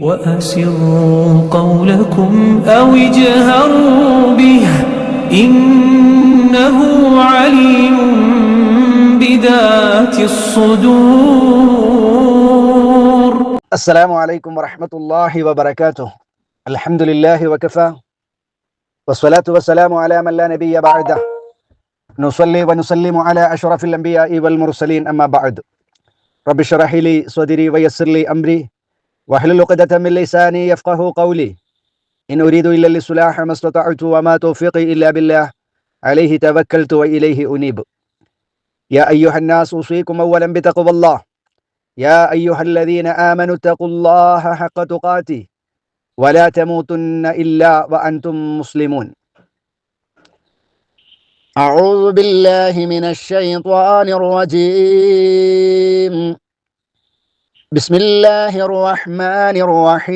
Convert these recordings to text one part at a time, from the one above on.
وأسروا قولكم أو اجهروا به إنه عليم بذات الصدور. السلام عليكم ورحمة الله وبركاته. الحمد لله وكفى. والصلاة والسلام على من لا نبي بعده. نصلي ونسلم على أشرف الأنبياء والمرسلين أما بعد. رب اشرح لي صدري ويسر لي أمري. واحلل عقدة من لساني يفقه قولي. إن أريد إلا الإصلاح ما استطعت وما توفيقي إلا بالله. عليه توكلت وإليه أنيب. يا أيها الناس أوصيكم أولا بتقوى الله. يا أيها الذين آمنوا اتقوا الله حق تقاته. ولا تموتن إلا وأنتم مسلمون. أعوذ بالله من الشيطان الرجيم. بسم الله الرحمن الرحيم.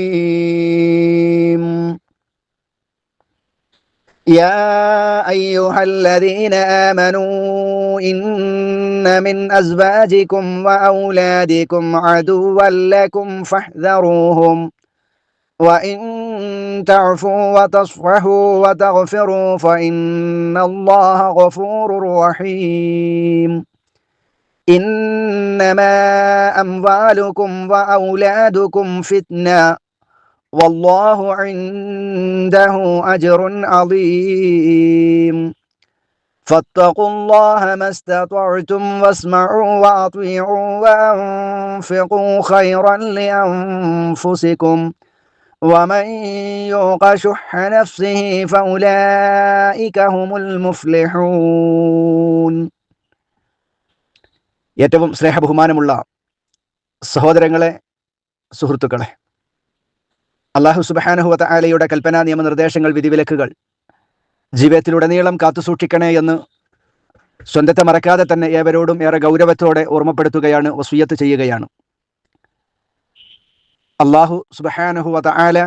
يا أيها الذين آمنوا إن من أزواجكم وأولادكم عدوا لكم فاحذروهم. وإن تعفوا وتصفحوا وتغفروا فإن الله غفور رحيم. إنما أموالكم وأولادكم فتنة. والله عنده أجر عظيم. فاتقوا الله ما استطعتم واسمعوا وأطيعوا وأنفقوا خيرا لأنفسكم. ومن يوق شح نفسه فأولئك هم المفلحون. ഏറ്റവും സ്നേഹബഹുമാനമുള്ള സഹോദരങ്ങളെ സുഹൃത്തുക്കളെ. അള്ളാഹു സുബാനഹുവത്ത ആലയുടെ കൽപ്പനാ നിയമനിർദ്ദേശങ്ങൾ വിധിവിലക്കുകൾ ജീവിതത്തിലുടനീളം കാത്തുസൂക്ഷിക്കണേ എന്ന് സ്വന്തത്തെ മറക്കാതെ തന്നെ ഏവരോടും ഏറെ ഗൗരവത്തോടെ ഓർമ്മപ്പെടുത്തുകയാണ് വസൂയത്ത് ചെയ്യുകയാണ്. അള്ളാഹു സുബഹാനഹുവത ആല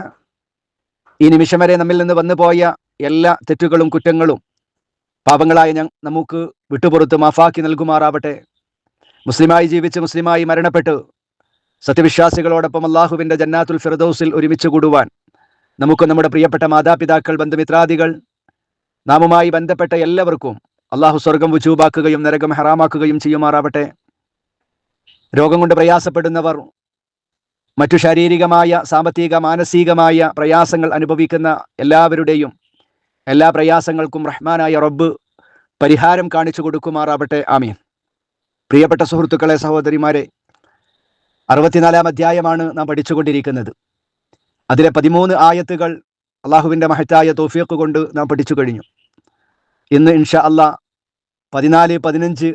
ഈ നിമിഷം വരെ നമ്മിൽ നിന്ന് വന്നു പോയ എല്ലാ തെറ്റുകളും കുറ്റങ്ങളും പാപങ്ങളായ ഞ നമുക്ക് വിട്ടുപുറത്ത് മാഫാക്കി നൽകുമാറാവട്ടെ. മുസ്ലിമായി ജീവിച്ച് മുസ്ലിമായി മരണപ്പെട്ടു. സത്യവിശ്വാസികളോടൊപ്പം അള്ളാഹുവിന്റെ ജന്നാത്തുൽ ഫിറദോസിൽ ഒരുമിച്ച് കൂടുവാൻ നമുക്ക് നമ്മുടെ പ്രിയപ്പെട്ട മാതാപിതാക്കൾ ബന്ധുമിത്രാദികൾ നാമുമായി ബന്ധപ്പെട്ട എല്ലാവർക്കും അള്ളാഹു സ്വർഗം വുചൂബാക്കുകയും നരകം ഹറാമാക്കുകയും ചെയ്യുമാറാവട്ടെ. രോഗം കൊണ്ട് പ്രയാസപ്പെടുന്നവർ മറ്റു ശാരീരികമായ സാമ്പത്തിക മാനസികമായ പ്രയാസങ്ങൾ അനുഭവിക്കുന്ന എല്ലാവരുടെയും എല്ലാ പ്രയാസങ്ങൾക്കും റഹ്മാനായ റബ്ബ് പരിഹാരം കാണിച്ചു കൊടുക്കുമാറാവട്ടെ. ആമീൻ. പ്രിയപ്പെട്ട സുഹൃത്തുക്കളെ സഹോദരിമാരെ അറുപത്തിനാലാം അധ്യായമാണ് നാം പഠിച്ചുകൊണ്ടിരിക്കുന്നത്. അതിലെ പതിമൂന്ന് ആയത്തുകൾ അള്ളാഹുവിന്റെ മഹത്തായ തോഫിയക്ക് കൊണ്ട് നാം പഠിച്ചു കഴിഞ്ഞു. ഇന്ന് ഇൻഷ അല്ല പതിനാല് പതിനഞ്ച്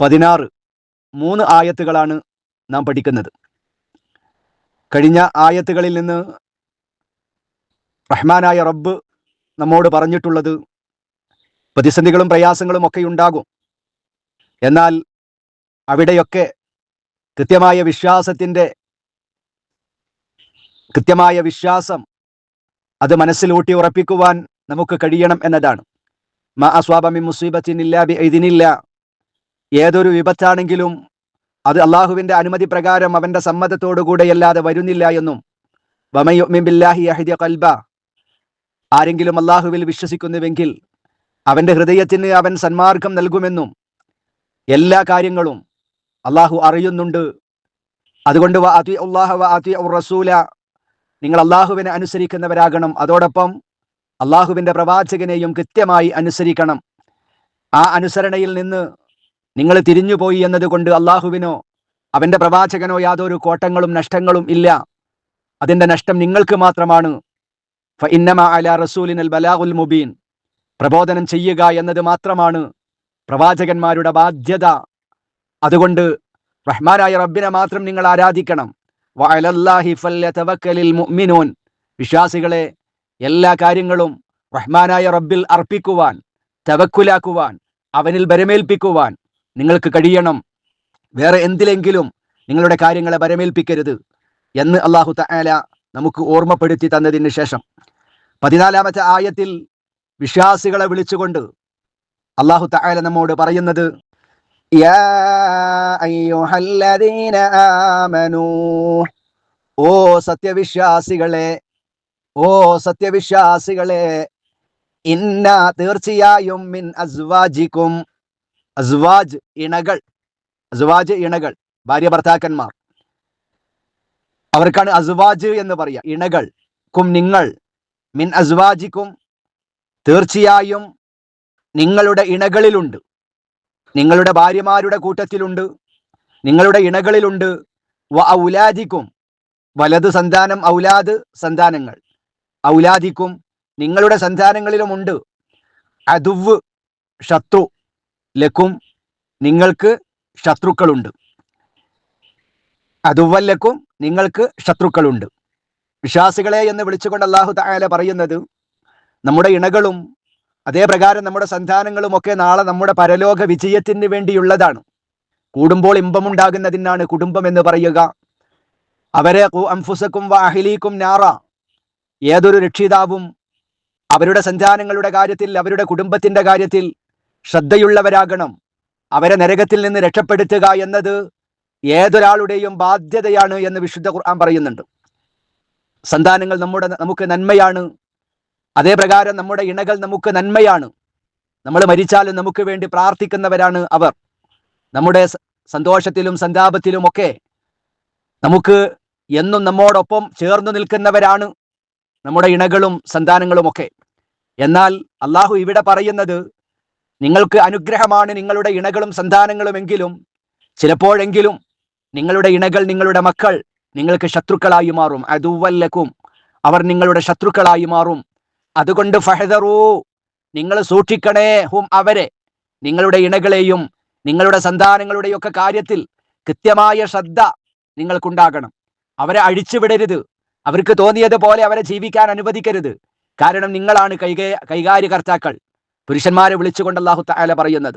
പതിനാറ് മൂന്ന് ആയത്തുകളാണ് നാം പഠിക്കുന്നത്. കഴിഞ്ഞ ആയത്തുകളിൽ നിന്ന് റഹ്മാനായ റബ്ബ് നമ്മോട് പറഞ്ഞിട്ടുള്ളത് പ്രതിസന്ധികളും പ്രയാസങ്ങളും ഒക്കെ ഉണ്ടാകും. എന്നാൽ അവിടെയൊക്കെ കൃത്യമായ വിശ്വാസത്തിന്റെ കൃത്യമായ വിശ്വാസം അത് മനസ്സിലൂട്ടി ഉറപ്പിക്കുവാൻ നമുക്ക് കഴിയണം എന്നതാണ്. മ അസ്വാബമി ഇതിനില്ല ഏതൊരു വിപത്താണെങ്കിലും അത് അള്ളാഹുവിന്റെ അനുമതി പ്രകാരം അവന്റെ സമ്മതത്തോടുകൂടെയല്ലാതെ വരുന്നില്ല എന്നും. ബില്ലാഹി അഹിദ കൽബ ആരെങ്കിലും അള്ളാഹുവിൽ വിശ്വസിക്കുന്നുവെങ്കിൽ അവന്റെ ഹൃദയത്തിന് അവൻ സന്മാർഗം നൽകുമെന്നും. എല്ലാ കാര്യങ്ങളും അള്ളാഹു അറിയുന്നുണ്ട്. അതുകൊണ്ട് റസൂല നിങ്ങൾ അള്ളാഹുവിനെ അനുസരിക്കുന്നവരാകണം. അതോടൊപ്പം അള്ളാഹുവിന്റെ പ്രവാചകനെയും കൃത്യമായി അനുസരിക്കണം. ആ അനുസരണയിൽ നിന്ന് നിങ്ങൾ തിരിഞ്ഞുപോയി എന്നതുകൊണ്ട് അള്ളാഹുവിനോ അവന്റെ പ്രവാചകനോ യാതൊരു കോട്ടങ്ങളും നഷ്ടങ്ങളും ഇല്ല. അതിന്റെ നഷ്ടം നിങ്ങൾക്ക് മാത്രമാണ്. അല റസൂലിനൽ അൽ ബലാഖുൽ മുബീൻ പ്രബോധനം ചെയ്യുക എന്നത് മാത്രമാണ്. പ്രവാചകന്മാരുടെ ബാധ്യത. അതുകൊണ്ട് റഹ്മാനായ റബ്ബിനെ മാത്രം നിങ്ങൾ ആരാധിക്കണം. മുഅ്മിനൂൻ. വിശ്വാസികളെ എല്ലാ കാര്യങ്ങളും റഹ്മാനായ റബ്ബിൽ അർപ്പിക്കുവാൻ തവക്കുലാക്കുവാൻ അവനിൽ ബരമേൽപ്പിക്കുവാൻ നിങ്ങൾക്ക് കഴിയണം. വേറെ എന്തിലെങ്കിലും നിങ്ങളുടെ കാര്യങ്ങളെ ബരമേൽപ്പിക്കരുത് എന്ന് അള്ളാഹു തആല നമുക്ക് ഓർമ്മപ്പെടുത്തി തന്നതിന് ശേഷം. പതിനാലാമത്തെ ആയത്തിൽ വിശ്വാസികളെ വിളിച്ചുകൊണ്ട് അള്ളാഹു തായാല നമ്മോട് പറയുന്നത് ഓ സത്യവിശ്വാസികളെ ഓ സത്യവിശ്വാസികളെ ഇന്ന തീർച്ചയായും മിൻ അസ്വാജിക്കും അസ്വാജ് ഇണകൾ അസ്വാജ് ഇണകൾ ഭാര്യ ഭർത്താക്കന്മാർ അവർക്കാണ് അസ്വാജ് എന്ന് പറയുക ഇണകൾ കും നിങ്ങൾ മിൻ അസ്വാജിക്കും തീർച്ചയായും നിങ്ങളുടെ ഇണകളിലുണ്ട്. നിങ്ങളുടെ ഭാര്യമാരുടെ കൂട്ടത്തിലുണ്ട്. നിങ്ങളുടെ ഇണകളിലുണ്ട്. വ ഔലാദിക്കും. വലത് സന്താനം ഔലാദ് സന്താനങ്ങൾ. ഔലാദിക്കും നിങ്ങളുടെ സന്താനങ്ങളിലുമുണ്ട്. അതുവ് ശത്രു ലക്കും നിങ്ങൾക്ക് ശത്രുക്കളുണ്ട്. അതുവല്ലക്കും നിങ്ങൾക്ക് ശത്രുക്കളുണ്ട്. വിശ്വാസികളെ എന്ന് വിളിച്ചുകൊണ്ട് അള്ളാഹു തായാല പറയുന്നത് നമ്മുടെ ഇണകളും അതേ പ്രകാരം നമ്മുടെ സന്താനങ്ങളും ഒക്കെ നാളെ നമ്മുടെ പരലോക വിജയത്തിന് വേണ്ടിയുള്ളതാണ്. കൂടുമ്പോൾ ഇമ്പമുണ്ടാകുന്നതിനാണ് കുടുംബം എന്ന് പറയുക. അവരെ അംഫുസക്കും വാഹിലീക്കും നാറ. ഏതൊരു രക്ഷിതാവും അവരുടെ സന്താനങ്ങളുടെ കാര്യത്തിൽ അവരുടെ കുടുംബത്തിന്റെ കാര്യത്തിൽ ശ്രദ്ധയുള്ളവരാകണം. അവരെ നരകത്തിൽ നിന്ന് രക്ഷപ്പെടുത്തുക എന്നത് ഏതൊരാളുടെയും ബാധ്യതയാണ് എന്ന് വിശുദ്ധ ഖുർആൻ പറയുന്നുണ്ട്. സന്താനങ്ങൾ നമ്മുടെ നമുക്ക് നന്മയാണ്. അതേ പ്രകാരം നമ്മുടെ ഇണകൾ നമുക്ക് നന്മയാണ്. നമ്മൾ മരിച്ചാലും നമുക്ക് വേണ്ടി പ്രാർത്ഥിക്കുന്നവരാണ് അവർ. നമ്മുടെ സന്തോഷത്തിലും സന്താപത്തിലും ഒക്കെ നമുക്ക് എന്നും നമ്മോടൊപ്പം ചേർന്നു നിൽക്കുന്നവരാണ് നമ്മുടെ ഇണകളും സന്താനങ്ങളുമൊക്കെ എന്നാൽ അള്ളാഹു ഇവിടെ പറയുന്നത് നിങ്ങൾക്ക് അനുഗ്രഹമാണ് നിങ്ങളുടെ ഇണകളും സന്താനങ്ങളുമെങ്കിലും ചിലപ്പോഴെങ്കിലും നിങ്ങളുടെ ഇണകൾ നിങ്ങളുടെ മക്കൾ നിങ്ങൾക്ക് ശത്രുക്കളായി മാറും. അതുവല്ലക്കും. അവർ നിങ്ങളുടെ ശത്രുക്കളായി മാറും. അതുകൊണ്ട് ഫഹദറൂ നിങ്ങൾ സൂക്ഷിക്കണേ ഹും അവരെ. നിങ്ങളുടെ ഇണകളെയും നിങ്ങളുടെ സന്താനങ്ങളുടെയൊക്കെ കാര്യത്തിൽ കൃത്യമായ ശ്രദ്ധ നിങ്ങൾക്കുണ്ടാകണം. അവരെ അഴിച്ചുവിടരുത്. അവർക്ക് തോന്നിയതുപോലെ അവരെ ജീവിക്കാൻ അനുവദിക്കരുത്. കാരണം നിങ്ങളാണ് കൈകേ കൈകാര്യകർത്താക്കൾ. പുരുഷന്മാരെ വിളിച്ചുകൊണ്ട് അള്ളാഹു താല പറയുന്നത്.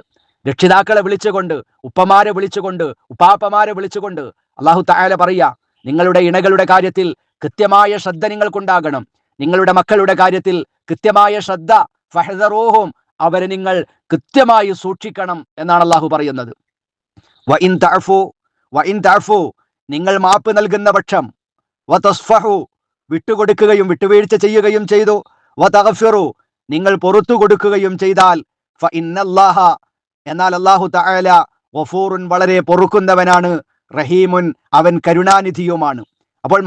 രക്ഷിതാക്കളെ വിളിച്ചുകൊണ്ട് ഉപ്പമാരെ വിളിച്ചുകൊണ്ട് ഉപ്പാപ്പമാരെ വിളിച്ചുകൊണ്ട് അള്ളാഹു താല പറയാ നിങ്ങളുടെ ഇണകളുടെ കാര്യത്തിൽ കൃത്യമായ ശ്രദ്ധ നിങ്ങൾക്കുണ്ടാകണം. നിങ്ങളുടെ മക്കളുടെ കാര്യത്തിൽ കൃത്യമായ ശ്രദ്ധ ഫഹദറോഹും അവരെ നിങ്ങൾ കൃത്യമായി സൂക്ഷിക്കണം എന്നാണ് അള്ളാഹു പറയുന്നത്. വ ഇൻ വ ഇൻ നിങ്ങൾ മാപ്പ് നൽകുന്ന പക്ഷം വ തസ്ഫഹു വിട്ടുകൊടുക്കുകയും വിട്ടുവീഴ്ച ചെയ്യുകയും ചെയ്തു. വ നിങ്ങൾ പുറത്തു കൊടുക്കുകയും ചെയ്താൽ ഫ എന്നാൽ അല്ലാഹു തആല ഗഫൂറുൻ വളരെ പൊറുക്കുന്നവനാണ് റഹീമുൻ അവൻ കരുണാനിധിയുമാണ്. അപ്പോൾ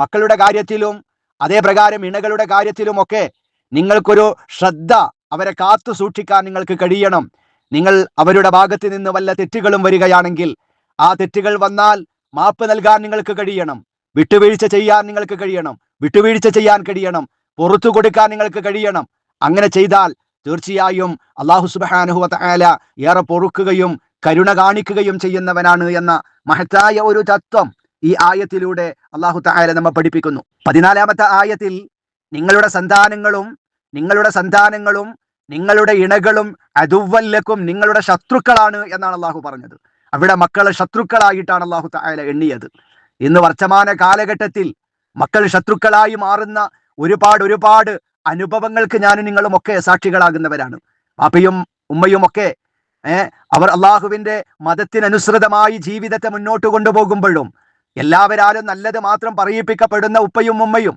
മക്കളുടെ കാര്യത്തിലും അതേ പ്രകാരം ഇണകളുടെ കാര്യത്തിലുമൊക്കെ നിങ്ങൾക്കൊരു ശ്രദ്ധ അവരെ കാത്തു സൂക്ഷിക്കാൻ നിങ്ങൾക്ക് കഴിയണം. നിങ്ങൾ അവരുടെ ഭാഗത്ത് നിന്ന് വല്ല തെറ്റുകളും വരികയാണെങ്കിൽ ആ തെറ്റുകൾ വന്നാൽ മാപ്പ് നൽകാൻ നിങ്ങൾക്ക് കഴിയണം. വിട്ടുവീഴ്ച ചെയ്യാൻ നിങ്ങൾക്ക് കഴിയണം. വിട്ടുവീഴ്ച ചെയ്യാൻ കഴിയണം. പുറത്തു കൊടുക്കാൻ നിങ്ങൾക്ക് കഴിയണം. അങ്ങനെ ചെയ്താൽ തീർച്ചയായും അള്ളാഹു സുബാനുഹു തആല ഏറെ പൊറുക്കുകയും കരുണ കാണിക്കുകയും ചെയ്യുന്നവനാണ് എന്ന മഹത്തായ ഒരു തത്വം. ഈ ആയത്തിലൂടെ അള്ളാഹു തായാല നമ്മെ പഠിപ്പിക്കുന്നു. പതിനാലാമത്തെ ആയത്തിൽ നിങ്ങളുടെ സന്താനങ്ങളും നിങ്ങളുടെ സന്താനങ്ങളും നിങ്ങളുടെ ഇണകളും അതുവല്ലക്കും നിങ്ങളുടെ ശത്രുക്കളാണ് എന്നാണ് അള്ളാഹു പറഞ്ഞത്. അവിടെ മക്കളെ ശത്രുക്കളായിട്ടാണ് അള്ളാഹു തായാല എണ്ണിയത്. ഇന്ന് വർത്തമാന കാലഘട്ടത്തിൽ മക്കൾ ശത്രുക്കളായി മാറുന്ന ഒരുപാട് ഒരുപാട് അനുഭവങ്ങൾക്ക് ഞാനും നിങ്ങളും ഒക്കെ സാക്ഷികളാകുന്നവരാണ്. പാപ്പയും ഉമ്മയും ഒക്കെ അവർ അള്ളാഹുവിന്റെ മതത്തിനനുസൃതമായി ജീവിതത്തെ മുന്നോട്ട് കൊണ്ടുപോകുമ്പോഴും എല്ലാവരാലും നല്ലത് മാത്രം പറയിപ്പിക്കപ്പെടുന്ന ഉപ്പയും ഉമ്മയും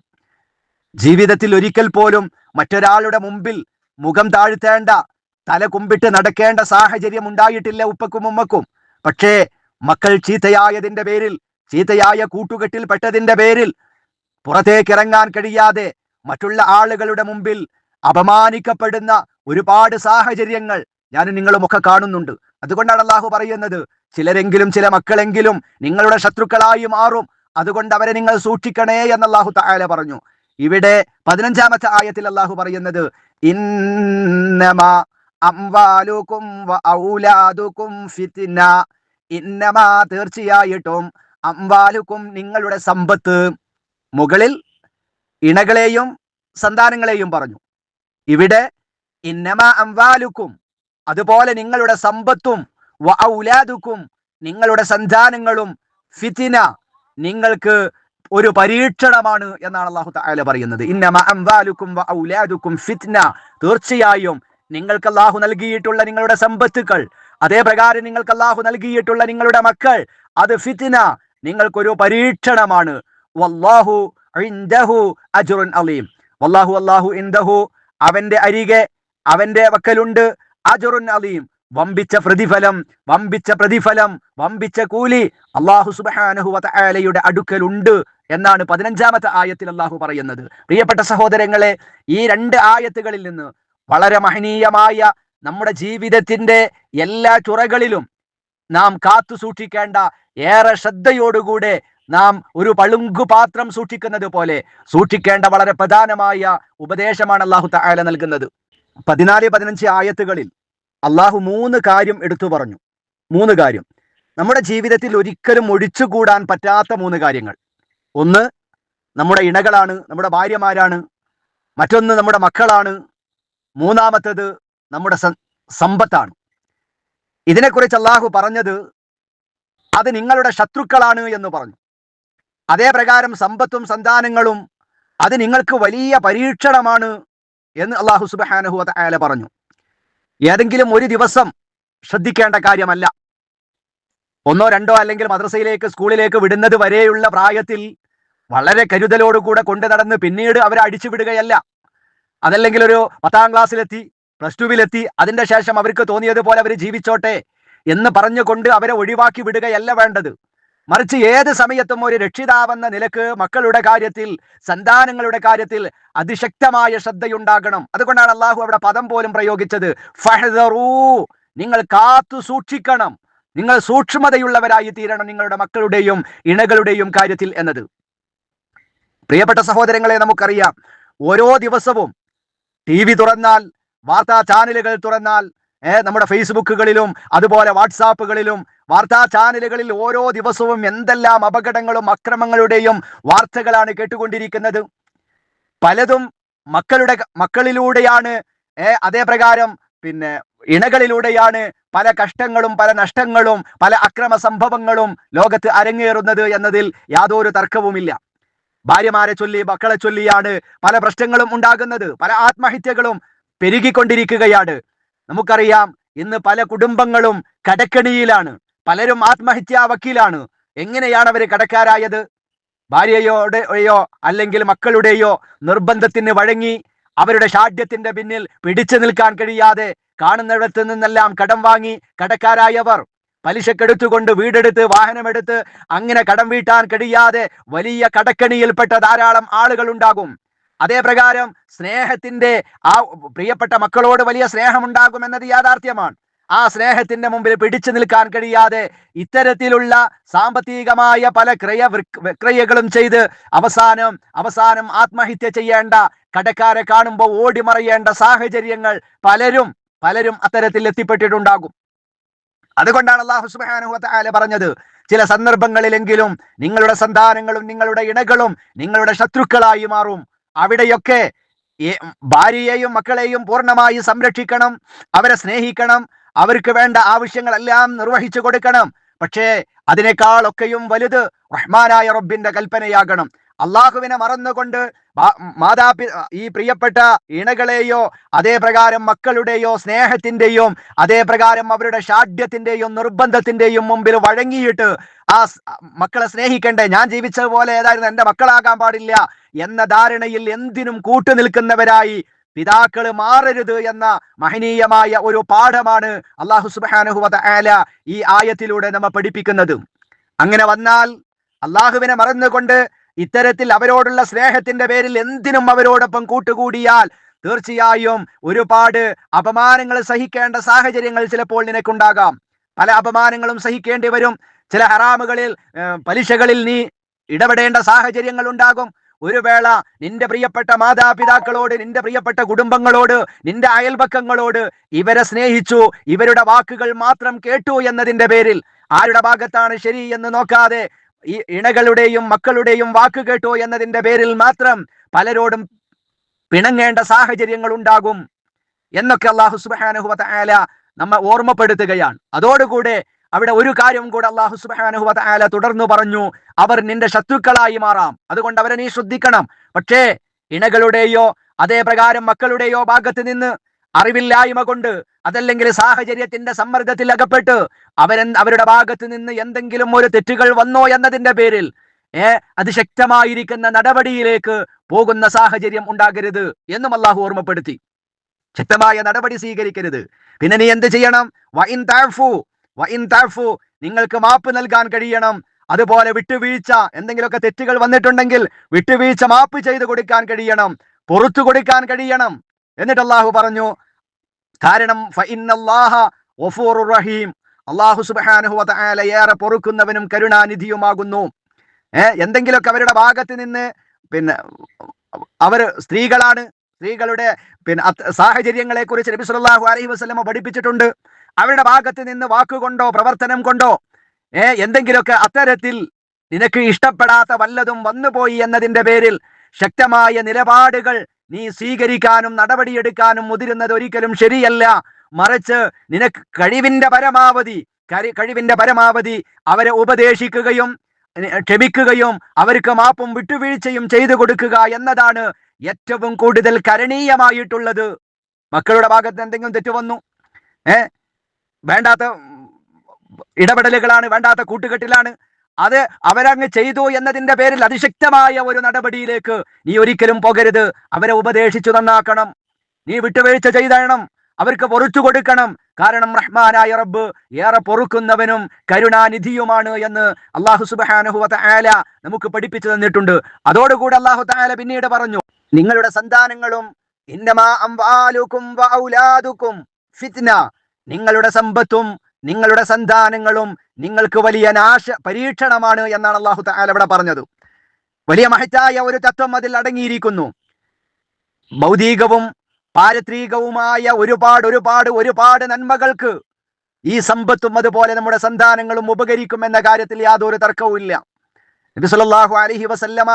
ജീവിതത്തിൽ ഒരിക്കൽ പോലും മറ്റൊരാളുടെ മുമ്പിൽ മുഖം താഴ്ത്തേണ്ട തല കുമ്പിട്ട് നടക്കേണ്ട സാഹചര്യം ഉണ്ടായിട്ടില്ല ഉപ്പക്കും ഉമ്മക്കും. പക്ഷേ മക്കൾ ചീത്തയായതിന്റെ പേരിൽ ചീത്തയായ കൂട്ടുകെട്ടിൽ പെട്ടതിന്റെ പേരിൽ പുറത്തേക്ക് ഇറങ്ങാൻ കഴിയാതെ മറ്റുള്ള ആളുകളുടെ മുമ്പിൽ അപമാനിക്കപ്പെടുന്ന ഒരുപാട് സാഹചര്യങ്ങൾ ഞാൻ നിങ്ങളുമൊക്കെ കാണുന്നുണ്ട്. അതുകൊണ്ടാണ് അള്ളാഹു പറയുന്നത് ചിലരെങ്കിലും ചില മക്കളെങ്കിലും നിങ്ങളുടെ ശത്രുക്കളായി മാറും. അതുകൊണ്ട് അവരെ നിങ്ങൾ സൂക്ഷിക്കണേ എന്ന് അള്ളാഹു തായാല പറഞ്ഞു. ഇവിടെ പതിനഞ്ചാമത്തെ ആയത്തിൽ അള്ളാഹു പറയുന്നത് തീർച്ചയായിട്ടും അംവാലുക്കും നിങ്ങളുടെ സമ്പത്ത് മുകളിൽ ഇണകളെയും സന്താനങ്ങളെയും പറഞ്ഞു. ഇവിടെ ഇന്നമ അംവാലുക്കും അതുപോലെ നിങ്ങളുടെ സമ്പത്തും വ ഔലാദുക്കും നിങ്ങളുടെ സന്താനങ്ങളും ഫിത്തിന നിങ്ങൾക്ക് ഒരു പരീക്ഷണമാണ് എന്നാണ് അള്ളാഹു താല പറയുന്നത്. ഇന്നമ അംവാലുക്കും വ ഔലാദുക്കും ഫിത്ന. തീർച്ചയായും നിങ്ങൾക്ക് അള്ളാഹു നൽകിയിട്ടുള്ള നിങ്ങളുടെ സമ്പത്തുക്കൾ അതേ പ്രകാരം നിങ്ങൾക്ക് അള്ളാഹു നൽകിയിട്ടുള്ള നിങ്ങളുടെ മക്കൾ അത് ഫിത്തിന നിങ്ങൾക്കൊരു പരീക്ഷണമാണ്. വല്ലാഹു അജ്റുൻ അലീം. വല്ലാഹു അല്ലാഹു ഇൻദഹു അവന്റെ അരികെ അവന്റെ വക്കലുണ്ട് അജുറുൻ അലീം. വമ്പിച്ച പ്രതിഫലം വമ്പിച്ച പ്രതിഫലം വമ്പിച്ച കൂലി അള്ളാഹു സുബ്ഹാനഹു വതആലയുടെ അടുക്കലുണ്ട് എന്നാണ് പതിനഞ്ചാമത്തെ ആയത്തിൽ അള്ളാഹു പറയുന്നത്. പ്രിയപ്പെട്ട സഹോദരങ്ങളെ ഈ രണ്ട് ആയത്തുകളിൽ നിന്ന് വളരെ മഹനീയമായ നമ്മുടെ ജീവിതത്തിന്റെ എല്ലാ ചുറകളിലും നാം കാത്തു സൂക്ഷിക്കേണ്ട ഏറെ ശ്രദ്ധയോടുകൂടെ നാം ഒരു പളുങ്കു പാത്രം സൂക്ഷിക്കുന്നത് പോലെ സൂക്ഷിക്കേണ്ട വളരെ പ്രധാനമായ ഉപദേശമാണ് അള്ളാഹു തആല നൽകുന്നത്. പതിനാല് പതിനഞ്ച് ആയത്തുകളിൽ അള്ളാഹു മൂന്ന് കാര്യം എടുത്തു പറഞ്ഞു. മൂന്ന് കാര്യം. നമ്മുടെ ജീവിതത്തിൽ ഒരിക്കലും ഒഴിച്ചുകൂടാൻ പറ്റാത്ത മൂന്ന് കാര്യങ്ങൾ. ഒന്ന് നമ്മുടെ ഇണകളാണ് നമ്മുടെ ഭാര്യമാരാണ്. മറ്റൊന്ന് നമ്മുടെ മക്കളാണ്. മൂന്നാമത്തത് നമ്മുടെ സമ്പത്താണ്. ഇതിനെക്കുറിച്ച് അള്ളാഹു പറഞ്ഞത് അത് നിങ്ങളുടെ ശത്രുക്കളാണ് എന്ന് പറഞ്ഞു. അതേ പ്രകാരം സമ്പത്തും സന്താനങ്ങളും അത് നിങ്ങൾക്ക് വലിയ പരീക്ഷണമാണ് എന്ന് അള്ളാഹു സുബാനഹു അയാല പറഞ്ഞു. ഏതെങ്കിലും ഒരു ദിവസം ശ്രദ്ധിക്കേണ്ട കാര്യമല്ല. ഒന്നോ രണ്ടോ അല്ലെങ്കിൽ മദ്രസയിലേക്ക് സ്കൂളിലേക്ക് വിടുന്നത് വരെയുള്ള പ്രായത്തിൽ വളരെ കരുതലോടുകൂടെ കൊണ്ടു നടന്ന് പിന്നീട് അവരെ അടിച്ചു വിടുകയല്ല. അതല്ലെങ്കിൽ ഒരു പത്താം ക്ലാസ്സിലെത്തി പ്ലസ് ടുവിലെത്തി അതിന്റെ ശേഷം അവർക്ക് തോന്നിയതുപോലെ അവർ ജീവിച്ചോട്ടെ എന്ന് പറഞ്ഞുകൊണ്ട് അവരെ ഒഴിവാക്കി വിടുകയല്ല വേണ്ടത്. മറിച്ച് ഏത് സമയത്തും ഒരു രക്ഷിതാവെന്ന നിലയ്ക്ക് മക്കളുടെ കാര്യത്തിൽ സന്താനങ്ങളുടെ കാര്യത്തിൽ അതിശക്തമായ ശ്രദ്ധയുണ്ടാകണം. അതുകൊണ്ടാണ് അള്ളാഹു അവിടെ പദം പോലും പ്രയോഗിച്ചത്. നിങ്ങൾ കാത്തു സൂക്ഷിക്കണം. നിങ്ങൾ സൂക്ഷ്മതയുള്ളവരായി തീരണം നിങ്ങളുടെ മക്കളുടെയും ഇണകളുടെയും കാര്യത്തിൽ എന്നത്. പ്രിയപ്പെട്ട സഹോദരങ്ങളെ നമുക്കറിയാം. ഓരോ ദിവസവും ടി വി തുറന്നാൽ വാർത്താ ചാനലുകൾ തുറന്നാൽ നമ്മുടെ ഫേസ്ബുക്കുകളിലും അതുപോലെ വാട്സാപ്പുകളിലും വാർത്താ ചാനലുകളിൽ ഓരോ ദിവസവും എന്തെല്ലാം അപകടങ്ങളും അക്രമങ്ങളുടെയും വാർത്തകളാണ് കേട്ടുകൊണ്ടിരിക്കുന്നത്. പലതും മക്കളുടെ മക്കളിലൂടെയാണ് അതേപ്രകാരം പിന്നെ ഇണകളിലൂടെയാണ് പല കഷ്ടങ്ങളും പല നഷ്ടങ്ങളും പല അക്രമ സംഭവങ്ങളും ലോകത്ത് അരങ്ങേറുന്നത് എന്നതിൽ യാതൊരു തർക്കവുമില്ല. ഭാര്യമാരെ ചൊല്ലി മക്കളെ ചൊല്ലിയാണ് പല പ്രശ്നങ്ങളും ഉണ്ടാകുന്നത്. പല ആത്മഹത്യകളും പെരുകിക്കൊണ്ടിരിക്കുകയാണ്. നമുക്കറിയാം ഇന്ന് പല കുടുംബങ്ങളും കടക്കണിയിലാണ്. പലരും ആത്മഹത്യാ വക്കീലാണ്. എങ്ങനെയാണ് അവർ കടക്കാരായത്? ഭാര്യയോടെയോ അല്ലെങ്കിൽ മക്കളുടെയോ നിർബന്ധത്തിന് വഴങ്ങി അവരുടെ ഷാഠ്യത്തിന്റെ പിന്നിൽ പിടിച്ചു നിൽക്കാൻ കഴിയാതെ കാണുന്നിടത്ത് നിന്നെല്ലാം കടം വാങ്ങി കടക്കാരായവർ. പലിശക്കെടുത്തുകൊണ്ട് വീടെടുത്ത് വാഹനമെടുത്ത് അങ്ങനെ കടം വീട്ടാൻ കഴിയാതെ വലിയ കടക്കണിയിൽപ്പെട്ട ധാരാളം ആളുകൾ ഉണ്ടാകും അതേ പ്രകാരം സ്നേഹത്തിന്റെ ആ പ്രിയപ്പെട്ട മക്കളോട് വലിയ സ്നേഹമുണ്ടാകും എന്നത് യാഥാർത്ഥ്യമാണ്. ആ സ്നേഹത്തിന്റെ മുമ്പിൽ പിടിച്ചു നിൽക്കാൻ കഴിയാതെ ഇത്തരത്തിലുള്ള സാമ്പത്തികമായ പല ക്രയ വിക്- വിക്രയകളും ചെയ്ത് അവസാനം അവസാനം ആത്മഹത്യ ചെയ്യേണ്ട കടക്കാരെ കാണുമ്പോൾ ഓടിമറയേണ്ട സാഹചര്യങ്ങൾ പലരും പലരും അത്തരത്തിൽ എത്തിപ്പെട്ടിട്ടുണ്ടാകും. അതുകൊണ്ടാണ് അള്ളാഹു സുബ്ഹാനഹു വതആല പറഞ്ഞത് ചില സന്ദർഭങ്ങളിലെങ്കിലും നിങ്ങളുടെ സന്താനങ്ങളും നിങ്ങളുടെ ഇണകളും നിങ്ങളുടെ ശത്രുക്കളായി മാറും. അവിടെയൊക്കെ ഭാര്യയെയും മക്കളെയും പൂർണമായി സംരക്ഷിക്കണം അവരെ സ്നേഹിക്കണം അവർക്ക് വേണ്ട ആവശ്യങ്ങളെല്ലാം നിർവഹിച്ചു കൊടുക്കണം. പക്ഷേ അതിനേക്കാളൊക്കെയും വലുത് റഹ്മാനായ റബ്ബിന്റെ കൽപ്പനയാകണം. അള്ളാഹുവിനെ മറന്നുകൊണ്ട് മാതാപി ഈ പ്രിയപ്പെട്ട ഇണകളെയോ അതേ പ്രകാരം മക്കളുടെയോ സ്നേഹത്തിന്റെയും അതേ പ്രകാരം അവരുടെ ഷാഢ്യത്തിന്റെയും നിർബന്ധത്തിന്റെയും മുമ്പിൽ വഴങ്ങിയിട്ട് ആ മക്കളെ സ്നേഹിക്കണ്ടേ? ഞാൻ ജീവിച്ചതുപോലെ ഏതായിരുന്നു എന്റെ മക്കളാകാൻ പാടില്ല. എന്ന ധാരണയിൽ എന്തിനും കൂട്ടുനിൽക്കുന്നവരായി പിതാക്കൾ മാറരുത് എന്ന മഹനീയമായ ഒരു പാഠമാണ് അള്ളാഹു സുബ്ഹാനഹു ആല ഈ ആയത്തിലൂടെ നമ്മെ പഠിപ്പിക്കുന്നത്. അങ്ങനെ വന്നാൽ അള്ളാഹുവിനെ മറന്നുകൊണ്ട് ഇത്തരത്തിൽ അവരോടുള്ള സ്നേഹത്തിന്റെ പേരിൽ എന്തിനും അവരോടൊപ്പം കൂട്ടുകൂടിയാൽ തീർച്ചയായും ഒരുപാട് അപമാനങ്ങൾ സഹിക്കേണ്ട സാഹചര്യങ്ങൾ ചിലപ്പോൾ നിനക്കുണ്ടാകാം. പല അപമാനങ്ങളും സഹിക്കേണ്ടി വരും. ചില ഹറാമുകളിൽ പലിശകളിൽ നീ ഇടപെടേണ്ട സാഹചര്യങ്ങൾ ഉണ്ടാകും. ഒരു വേള നിന്റെ പ്രിയപ്പെട്ട മാതാപിതാക്കളോട് നിന്റെ പ്രിയപ്പെട്ട കുടുംബങ്ങളോട് നിന്റെ അയൽപക്കങ്ങളോട് ഇവരെ സ്നേഹിച്ചു. ഇവരുടെ വാക്കുകൾ മാത്രം കേട്ടു എന്നതിന്റെ പേരിൽ ആരുടെ ഭാഗത്താണ് ശരി എന്ന് നോക്കാതെ ഈ ഇണകളുടെയും മക്കളുടെയും വാക്ക് കേട്ടു എന്നതിന്റെ പേരിൽ മാത്രം പലരോടും പിണങ്ങേണ്ട സാഹചര്യങ്ങൾ ഉണ്ടാകും എന്നൊക്കെ അള്ളാഹു സുബാനുഹുല നമ്മെ ഓർമ്മപ്പെടുത്തുകയാണ്. അതോടുകൂടെ അവിടെ ഒരു കാര്യം കൂടെ അള്ളാഹു സുബ്ഹാനഹു ആല തുടർന്നു പറഞ്ഞു. അവർ നിന്റെ ശത്രുക്കളായി മാറാം. അതുകൊണ്ട് അവരെ നീ ശ്രദ്ധിക്കണം. പക്ഷേ ഇണകളുടെയോ അതേ പ്രകാരം മക്കളുടെയോ ഭാഗത്ത് നിന്ന് അറിവില്ലായ്മ കൊണ്ട് അതല്ലെങ്കിൽ സാഹചര്യത്തിന്റെ സമ്മർദ്ദത്തിൽ അകപ്പെട്ട് അവരെ അവരുടെ ഭാഗത്ത് നിന്ന് എന്തെങ്കിലും ഒരു തെറ്റുകൾ വന്നോ എന്നതിന്റെ പേരിൽ ഏ അതിശക്തമായിരിക്കുന്ന നടപടിയിലേക്ക് പോകുന്ന സാഹചര്യം ഉണ്ടാകരുത് എന്നും അള്ളാഹു ഓർമ്മപ്പെടുത്തി. ശക്തമായ നടപടി സ്വീകരിക്കരുത്. പിന്നെ നീ എന്ത് ചെയ്യണം? വൈൻ താഴ്ഫു നിങ്ങൾക്ക് മാപ്പ് നൽകാൻ കഴിയണം. അതുപോലെ വിട്ടുവീഴ്ച എന്തെങ്കിലുമൊക്കെ തെറ്റുകൾ വന്നിട്ടുണ്ടെങ്കിൽ വിട്ടുവീഴ്ച മാപ്പ് ചെയ്ത് കൊടുക്കാൻ കഴിയണം. പുറത്തു കൊടുക്കാൻ കഴിയണം. എന്നിട്ട് അള്ളാഹു പറഞ്ഞു കാരണം റഹീം. അള്ളാഹു സുബ്ഹാനഹു വ ഏറെ പൊറുക്കുന്നവനും കരുണാനിധിയുമാകുന്നു. ഏർ എന്തെങ്കിലുമൊക്കെ അവരുടെ ഭാഗത്ത് നിന്ന് പിന്നെ അവർ സ്ത്രീകളാണ് സ്ത്രീകളുടെ പിന്നെ സാഹചര്യങ്ങളെ കുറിച്ച് നബി സല്ലല്ലാഹു അലൈഹി വസല്ലമ പഠിപ്പിച്ചിട്ടുണ്ട്. അവരുടെ ഭാഗത്ത് നിന്ന് വാക്കുകൊണ്ടോ പ്രവർത്തനം കൊണ്ടോ ഏ എന്തെങ്കിലുമൊക്കെ അത്തരത്തിൽ നിനക്ക് ഇഷ്ടപ്പെടാത്ത വല്ലതും വന്നുപോയി എന്നതിന്റെ പേരിൽ ശക്തമായ നിലപാടുകൾ നീ സ്വീകരിക്കാനും നടപടിയെടുക്കാനും മുതിരുന്നത് ഒരിക്കലും ശരിയല്ല. മറിച്ച് നിനക്ക് കഴിവിന്റെ പരമാവധി കഴിവിന്റെ പരമാവധി അവരെ ഉപദേശിക്കുകയും ക്ഷമിക്കുകയും അവർക്ക് മാപ്പും വിട്ടുവീഴ്ചയും ചെയ്തു കൊടുക്കുക എന്നതാണ് ഏറ്റവും കൂടുതൽ കരണീയമായിട്ടുള്ളത്. മക്കളുടെ ഭാഗത്ത് എന്തെങ്കിലും തെറ്റു വന്നു? ഏ വേണ്ടാത്ത ഇടപെടലുകളാണ് വേണ്ടാത്ത കൂട്ടുകെട്ടിലാണ്. അത് അവരങ്ങ് ചെയ്തു എന്നതിന്റെ പേരിൽ അതിശക്തമായ ഒരു നടപടിയിലേക്ക് നീ ഒരിക്കലും പോകരുത്. അവരെ ഉപദേശിച്ചു നന്നാക്കണം. നീ വിട്ടുവീഴ്ച ചെയ്തണം. അവർക്ക് പൊറിച്ചു കൊടുക്കണം. കാരണം റഹ്മാനായ റബ്ബ് ഏറെ പൊറുക്കുന്നവനും കരുണാനിധിയുമാണ് എന്ന് അള്ളാഹു സുബാനഹു ആല നമുക്ക് പഠിപ്പിച്ചു തന്നിട്ടുണ്ട്. അതോടുകൂടി അള്ളാഹു താല പിന്നീട് പറഞ്ഞു നിങ്ങളുടെ സന്താനങ്ങളും ഫിത്ന നിങ്ങളുടെ സമ്പത്തും നിങ്ങളുടെ സന്താനങ്ങളും നിങ്ങൾക്ക് വലിയ നാശ പരീക്ഷണമാണ് എന്നാണ് അള്ളാഹു താല ഇവിടെ പറഞ്ഞത്. വലിയ മഹത്തായ ഒരു തത്വം അതിൽ അടങ്ങിയിരിക്കുന്നു. ഭൗതികവും പാരത്രികവുമായ ഒരുപാട് ഒരുപാട് ഒരുപാട് നന്മകൾക്ക് ഈ സമ്പത്തും അതുപോലെ നമ്മുടെ സന്താനങ്ങളും ഉപകരിക്കും എന്ന കാര്യത്തിൽ യാതൊരു തർക്കവുമില്ല. നബി സല്ലല്ലാഹു അലൈഹി വസല്ലമ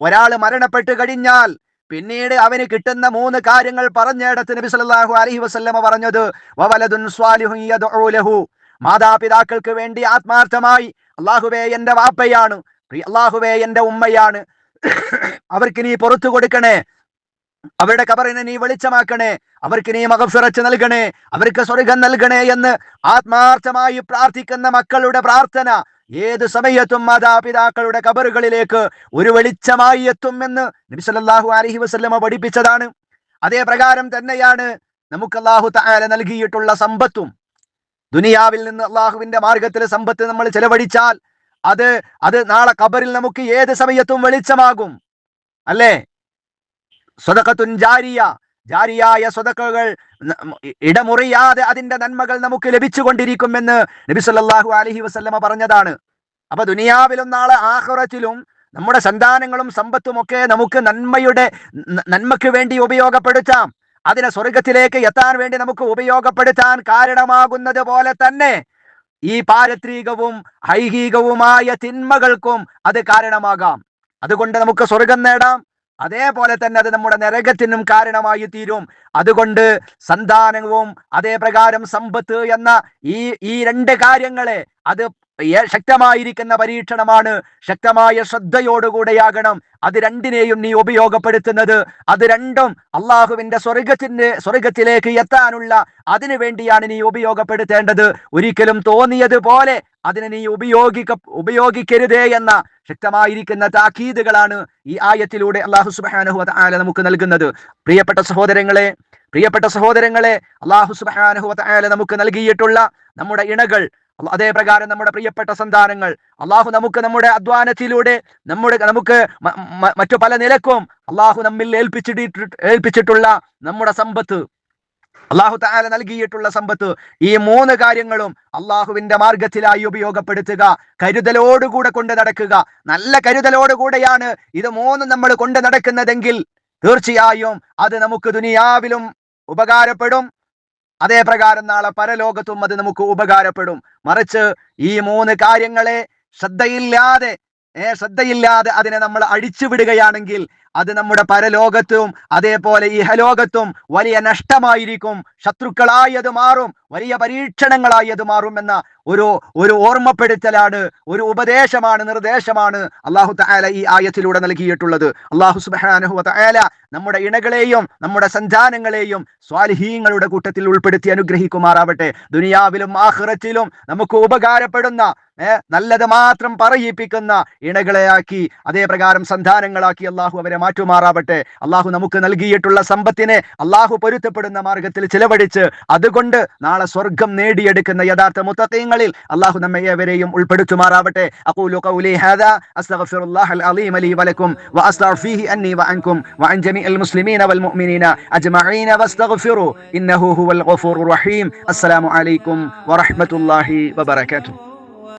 ഒരാൾ മരണപ്പെട്ട് കഴിഞ്ഞാൽ പിന്നീട് അവന് കിട്ടുന്ന മൂന്ന് കാര്യങ്ങൾ പറഞ്ഞിടത്ത് നബി സല്ലല്ലാഹു അലൈഹി വസല്ലമ പറഞ്ഞത് വവലദുൻ മാതാപിതാക്കൾക്ക് വേണ്ടി ആത്മാർത്ഥമായി അള്ളാഹുവേ എന്റെ വാപ്പയാണ് പ്രിയ അള്ളാഹുവേ എന്റെ ഉമ്മയാണ്. അവർക്ക് നീ പുറത്തു കൊടുക്കണേ അവരുടെ കബറിനെ നീ വെളിച്ചമാക്കണേ അവർക്ക് നീ മകഫിറച്ച് നൽകണേ അവർക്ക് സ്വർഗം നൽകണേ എന്ന് ആത്മാർത്ഥമായി പ്രാർത്ഥിക്കുന്ന മക്കളുടെ പ്രാർത്ഥന ഏത് സമയത്തും മാതാപിതാക്കളുടെ കബറുകളിലേക്ക് ഒരു വെളിച്ചമായി എത്തുമെന്ന് നബി സല്ലല്ലാഹു അലൈഹി വസല്ലമ പഠിപ്പിച്ചതാണ്. അതേ പ്രകാരം തന്നെയാണ് നമുക്ക് അള്ളാഹു തആല നൽകിയിട്ടുള്ള സമ്പത്തും. ദുനിയാവിൽ നിന്ന് അള്ളാഹുവിന്റെ മാർഗത്തിൽ സമ്പത്ത് നമ്മൾ ചെലവഴിച്ചാൽ അത് അത് നാളെ കബറിൽ നമുക്ക് ഏത് സമയത്തും വെളിച്ചമാകും. അല്ലേ? സ്വതക്കത്തുൻ ജാരിയ ജാരിയായ സ്വതക്കകൾ ഇടമുറിയാതെ അതിന്റെ നന്മകൾ നമുക്ക് ലഭിച്ചുകൊണ്ടിരിക്കുമെന്ന് നബി സല്ലല്ലാഹു അലഹി വസ്ല്ലമ പറഞ്ഞതാണ്. അപ്പൊ ദുനിയാവിലും നാളെ ആഹ്റത്തിലും നമ്മുടെ സന്താനങ്ങളും സമ്പത്തും ഒക്കെ നമുക്ക് നന്മയുടെ നന്മയ്ക്ക് വേണ്ടി ഉപയോഗപ്പെടുത്താം. അതിനെ സ്വർഗത്തിലേക്ക് എത്താൻ വേണ്ടി നമുക്ക് ഉപയോഗപ്പെടുത്താൻ കാരണമാകുന്നത് പോലെ തന്നെ ഈ പാരത്രികവും ഐഹികവുമായ തിന്മകൾക്കും അത് കാരണമാകാം. അതുകൊണ്ട് നമുക്ക് സ്വർഗം നേടാം. അതേപോലെ തന്നെ അത് നമ്മുടെ നരകത്തിനും കാരണമായി തീരും. അതുകൊണ്ട് സന്താനവും അതേ പ്രകാരം സമ്പത്ത് എന്ന ഈ ഈ രണ്ട് കാര്യങ്ങളെ അത് ശക്തമായിരിക്കുന്ന പരീക്ഷണമാണ്. ശക്തമായ ശ്രദ്ധയോടുകൂടെയാകണം. അത് രണ്ടിനെയും നീ ഉപയോഗപ്പെടുത്തുന്നത്. അത് രണ്ടും അള്ളാഹുവിന്റെ സ്വർഗത്തിന്റെ സ്വർഗത്തിലേക്ക് എത്താനുള്ള അതിനു വേണ്ടിയാണ് നീ ഉപയോഗപ്പെടുത്തേണ്ടത്. ഒരിക്കലും തോന്നിയതുപോലെ അതിനെ നീ ഉപയോഗിക്ക ഉപയോഗിക്കരുതേ എന്ന ശക്തമായിരിക്കുന്ന താക്കീതുകളാണ് ഈ ആയത്തിലൂടെ അള്ളാഹു സുബാനഹു വതആല നമുക്ക് നൽകുന്നത്. പ്രിയപ്പെട്ട സഹോദരങ്ങളെ പ്രിയപ്പെട്ട സഹോദരങ്ങളെ അള്ളാഹു സുബ്ഹാനഹു ആല നമുക്ക് നൽകിയിട്ടുള്ള നമ്മുടെ ഇണകൾ അതേപ്രകാരം അതേ പ്രകാരം നമ്മുടെ പ്രിയപ്പെട്ട സന്താനങ്ങൾ അള്ളാഹു നമുക്ക് നമ്മുടെ അധ്വാനത്തിലൂടെ നമ്മുടെ നമുക്ക് മറ്റു പല നിലക്കും അള്ളാഹു നമ്മിൽ ഏൽപ്പിച്ചിട്ട് ഏൽപ്പിച്ചിട്ടുള്ള നമ്മുടെ സമ്പത്ത് അള്ളാഹു താല നൽകിയിട്ടുള്ള സമ്പത്ത് ഈ മൂന്ന് കാര്യങ്ങളും അള്ളാഹുവിന്റെ മാർഗത്തിലായി ഉപയോഗപ്പെടുത്തുക കരുതലോടുകൂടെ കൊണ്ട് നടക്കുക. നല്ല കരുതലോടുകൂടെയാണ് ഇത് മൂന്നും നമ്മൾ കൊണ്ട് നടക്കുന്നതെങ്കിൽ തീർച്ചയായും അത് നമുക്ക് ദുനിയാവിലും ഉപകാരപ്പെടും. അതേ പ്രകാരം നാളെ പരലോകത്തും അത് നമുക്ക് ഉപകാരപ്പെടും. മറിച്ച് ഈ മൂന്ന് കാര്യങ്ങളെ ശ്രദ്ധയില്ലാതെ ഏ ശ്രദ്ധയില്ലാതെ അതിനെ നമ്മൾ അഴിച്ചുവിടുകയാണെങ്കിൽ അത് നമ്മുടെ പരലോകത്തും അതേപോലെ ഇഹലോകത്തും വലിയ നഷ്ടമായിരിക്കും. ശത്രുക്കളായി അത് മാറും. വലിയ പരീക്ഷണങ്ങളായി അത് മാറുമെന്ന ഒരു ഒരു ഓർമ്മപ്പെടുത്തലാണ് ഒരു ഉപദേശമാണ് നിർദ്ദേശമാണ് അള്ളാഹു തആല ഈ ആയത്തിലൂടെ നൽകിയിട്ടുള്ളത്. അള്ളാഹു സുബ്ഹാനഹു വ തആല നമ്മുടെ ഇണകളെയും നമ്മുടെ സന്താനങ്ങളെയും സ്വാലിഹീങ്ങളുടെ കൂട്ടത്തിൽ ഉൾപ്പെടുത്തി അനുഗ്രഹിക്കുമാറാവട്ടെ. ദുനിയാവിലും ആഖിറത്തിലും നമുക്ക് ഉപകാരപ്പെടുന്ന നല്ലത് മാത്രം പറയിപ്പിക്കുന്ന ഇണകളെയാക്കി അതേ പ്രകാരം സന്താനങ്ങളാക്കി അള്ളാഹു അവരെ മാറ്റുമാറാവട്ടെ. അള്ളാഹു നമുക്ക് നൽകിയിട്ടുള്ള സമ്പത്തിനെ അള്ളാഹു പൊരുത്തപ്പെടുന്ന മാർഗത്തിൽ ചിലവഴിച്ച് അതുകൊണ്ട് നാളെ സ്വർഗം നേടിയെടുക്കുന്ന യഥാർത്ഥ മുത്തക്കയങ്ങളിൽ അള്ളാഹു നമ്മെ ഏവരെയും ഉൾപ്പെടുത്തുമാറാവട്ടെ. അഖൂലു ഖൗലി ഹാദാ അസ്തഗ്ഫിറുല്ലാഹൽ അലീം ലി വലക്കും വഅസ്തഗ്ഫീഹി അന്നി വഅൻകും വഅൻ ജമീഇൽ മുസ്ലിമീന വൽ മുഅ്മിനീന അജ്മഈന വസ്തഗ്ഫിറു ഇന്നഹു ഹുവൽ റഹീം. അസ്സലാമു അലൈക്കും വറഹ്മത്തുള്ളാഹി വബറകാതുഹു.